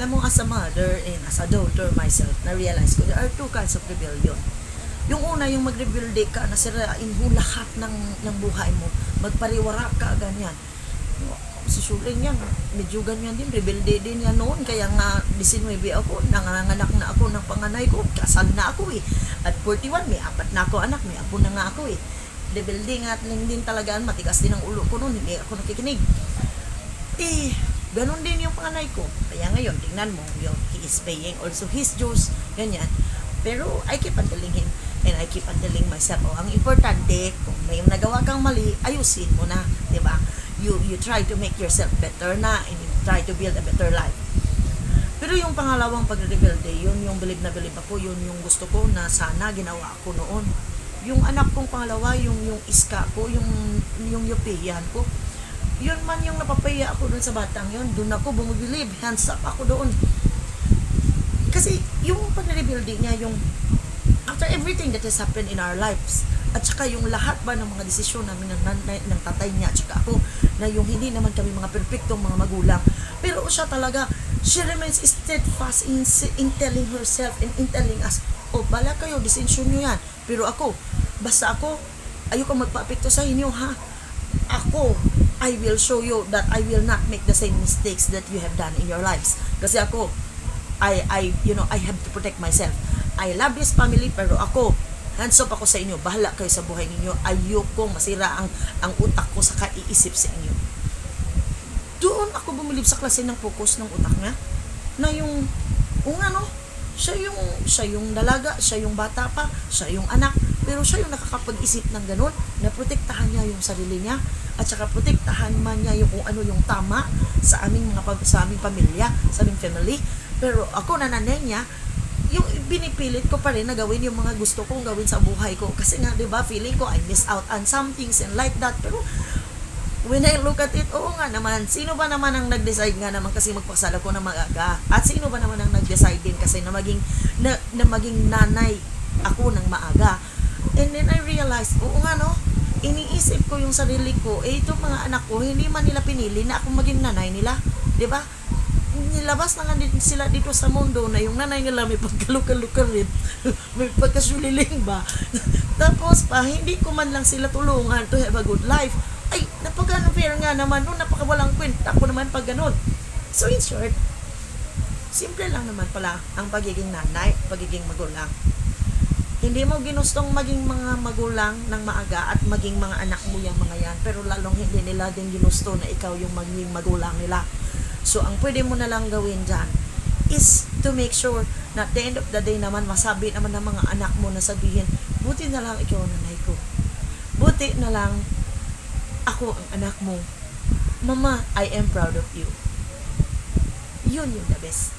Alam mo, as a mother and as a daughter myself, na-realize ko, there are two kinds of rebellion. Yung una, yung mag-rebelde ka, nasirain mo lahat ng, ng buhay mo, magpariwara ka, ganyan. Si Shuling yan, medyo ganyan din, rebelde din yan noon, kaya nga 19 ako, nanganganak na ako ng panganay ko, kasal na ako eh. At 41, may apat na ako anak, may apo na nga ako eh. Rebelde nga din talaga, matigas din ang ulo ko noon, hindi ako nakikinig. Eh, ganun din yung panganay ko. Kaya ngayon, tingnan mo, yung he is paying also his dues, ganyan. Pero I keep on telling him, and I keep on telling myself, oh, ang importante, kung may nagawa kang mali, ayusin mo na, di ba? You, you try to make yourself better na, and you try to build a better life. Pero yung pangalawang pagre-rebelde, yun yung bilib na bilib ako, yun yung gusto ko na sana ginawa ako noon. Yung anak kong pangalawa, yung yung iska ko, yung yung yupihan ko, yun man yung napapaya ako doon sa batang yun. Doon ako bumubilib, hands up ako doon. Kasi yung pagre-rebuilding niya, yung after everything that has happened in our lives, at saka yung lahat ba ng mga desisyon namin ng, nanay, ng tatay niya at saka ako, na yung hindi naman kami mga perfectong mga magulang. Pero siya talaga, she remains steadfast in, in telling herself and in telling us, oh, bala kayo, desisyon nyo yan. Pero ako, basta ako, ayoko magpa-apekto sa inyo, ha? Ako, I will show you that I will not make the same mistakes that you have done in your lives. Kasi ako, I, I, you know, I have to protect myself. I love this family, pero ako, hands up ako sa inyo. Bahala kayo sa buhay ninyo. Ayoko masira ang, ang utak ko sa kaiisip sa inyo. Doon ako bumilib sa klase ng focus ng utak niya. Na yung, kung ano, siya yung, siya yung dalaga, siya yung bata pa, siya yung anak, pero siya yung nakakapag-isip ng ganun, na protektahan niya yung sarili niya, at saka protektahan man niya yung kung ano yung tama sa aming mga sa aming pamilya, sa aming family. Pero ako na nanay niya, yung binipilit ko pa rin na gawin yung mga gusto kong gawin sa buhay ko. Kasi nga, di ba, feeling ko I miss out on some things and like that. Pero when I look at it, oo nga naman, sino ba naman ang nag-decide nga naman kasi magpasal ako ng magaga? At sino ba naman ang nag-decide din kasi na maging, na, na maging nanay ako ng maaga? And then I realized, oo nga no, iniisip ko yung sarili ko, eh itong mga anak ko, hindi man nila pinili na ako maging nanay nila. Ba? nilabas na nga din sila dito sa mundo na yung nanay nila may pagkalukal-lukal rin, may pagkasuliling ba. Tapos pa, hindi ko man lang sila tulungan to have a good life. Ay, napaka-unfair nga naman, no, napakawalang kwenta ko naman pag ganun. So in short, simple lang naman pala ang pagiging nanay, pagiging magulang. Hindi mo ginustong maging mga magulang ng maaga at maging mga anak mo yung mga yan, pero lalong hindi nila din ginusto na ikaw yung maging magulang nila. So, ang pwede mo na lang gawin dyan is to make sure na at the end of the day naman, masabi naman ng mga anak mo na sabihin, buti na lang ikaw nanay ko. Buti na lang ako ang anak mo. Mama, I am proud of you. Yun yung the best.